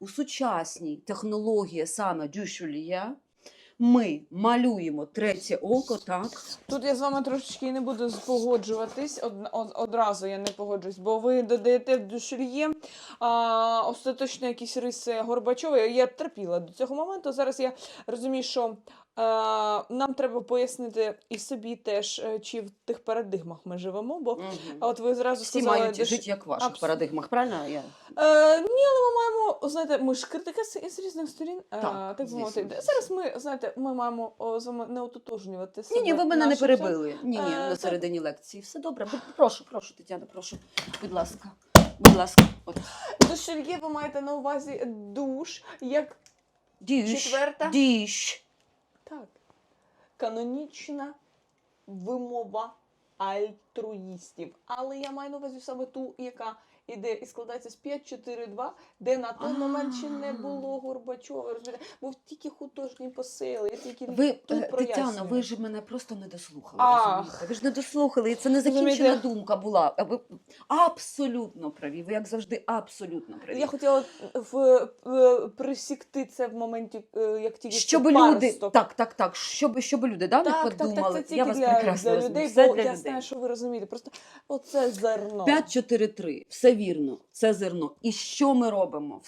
у сучасній технології саме дюшулія ми малюємо третє око, так? Тут я з вами трошечки не буду погоджуватись. Од, од- одразу я не погоджуюсь, бо ви додаєте в душельє а, остаточно якісь риси Горбачова. Я терпіла до цього моменту. Зараз я розумію, що а, нам треба пояснити і собі теж, е, чи в тих парадигмах ми живемо. Бо а от ви зразу Всі сказали, мають душ- жити як в ваших Абс- парадигмах, правильно? Я... Е, ні, але ми маємо, знаєте, ми ж критика з, різних сторін. е, Так, так би мовити. звісно. Зараз ми, знаєте, ми маємо о, з вами не ототожнювати себе. Ні, ні, ви мене не нашим перебили. Ні, ні, Е, на середині лекції. Все добре. Будь- Прошу, прошу, Тетяна, прошу. Будь ласка. Будь ласка. От. Ви маєте на увазі душ, як Діж. Четверта. Діж. так, канонічна вимова альтруїстів. Але я маю на увазі саме ту, яка іде і складається з 5-4-2, де на той момент ще не було Горбачова. Розумієте? Був тільки художній посил. Я тільки Ви, тут е, Тетяно, ви ж мене просто не дослухали. Розумієте? Ви ж не дослухали, і це не закінчена Розумієте? думка була. А Ви абсолютно праві. Ви, як завжди, абсолютно праві. Я хотіла в, в, присікти це в моменті, е, як тільки Щоб це люди, паросток. так, так, так, щоб, щоб люди да, так, не так, так, подумали. це я тільки вас для, прекрасно для розумію. людей, Все бо для я людей. знаю, що ви розумієте. Просто оце зерно. 5-4-3. Все вірно. Це зерно. І що ми робимо?